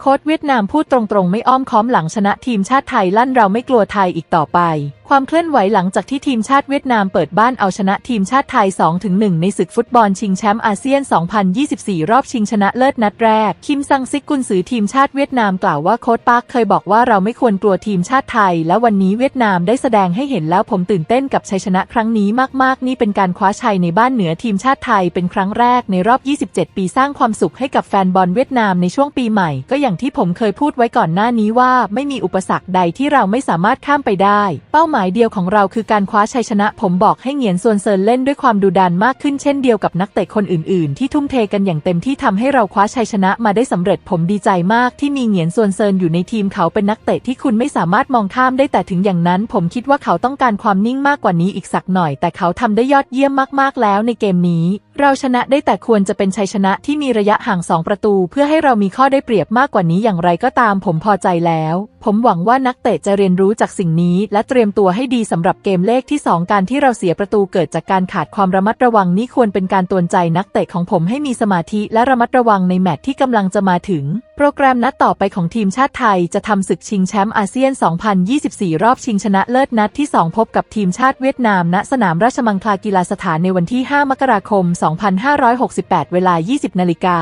โค้ชเวียดนามพูดตรงๆ ไม่อ้อมค้อมหลังชนะทีมชาติไทยลั่นเราไม่กลัวไทยอีกต่อไป ความเคลื่อนไหวหลังจากที่ทีมชาติเวียดนามเปิดบ้านเอาชนะทีมชาติไทย 2-1 ในศึกฟุตบอลชิงแชมป์อาเซียน 2024 รอบชิงชนะเลิศนัดแรก คิมซังซิกกุนซือทีมชาติเวียดนามกล่าวว่าโค้ชปาร์คเคยบอกว่าเราไม่ควรกลัวทีมชาติไทย และวันนี้เวียดนามได้แสดงให้เห็นแล้วผมตื่นเต้นกับชัยชนะครั้งนี้มากๆ นี่เป็นการคว้าชัยในบ้านเหนือทีมชาติไทยเป็นครั้งแรกในรอบ 27 ปีสร้างความสุขให้กับแฟนบอลเวียดนามในช่วงปีใหม่ ก็อย่างที่ผมเคยพูดไว้ก่อนหน้านี้ว่า ไม่มีอุปสรรคใดที่เราไม่สามารถข้ามไปได้ เป้าหมายายเดียวของเราคือการคว้าชัยชนะ ผมบอกให้เหงียนซวนเซินเล่นด้วยความดุดันมากขึ้นเช่นเดียวกับนักเตะคนอื่นๆ ที่ทุ่มเทกันอย่างเต็มที่ทำให้เราคว้าชัยชนะมาได้สำเร็จผมดีใจมากที่มีเหงียนซวนเซินอยู่ในทีมเขาเป็นนักเตะที่คุณไม่สามารถมองข้ามได้แต่ถึงอย่างนั้น ผมคิดว่าเขาต้องการความนิ่งมากกว่านี้อีกสักหน่อย แต่เขาทำได้ยอดเยี่ยมมากๆแล้วในเกมนี้ เราชนะได้แต่ควรจะเป็นชัยชนะที่มีระยะห่าง2ประตู เพื่อให้เรามีข้อได้เปรียบมากกว่านี้อย่างไรก็ตาม ผมพอใจแล้วผมหวังว่านักเตะจะเรียนรู้จากสิ่งนี้ และเตรียมตัวให้ดีสำหรับเกมเลขที่ 2 การที่เราเสียประตูเกิดจากการขาดความระมัดระวังนี่ควรเป็นการตวนใจนักเตะของผมให้มีสมาธิและระมัดระวังในแมตช์ที่กำลังจะมาถึง โปรแกรมนัดต่อไปของทีมชาติไทยจะทำศึกชิงแชมป์อาเซียน 2024 รอบชิงชนะเลิศนัดที่ 2 พบกับทีมชาติเวียดนาม ณ สนามราชมังคลากีฬาสถานในวันที่ 5 มกราคม 2568 เวลา 20นาฬิกา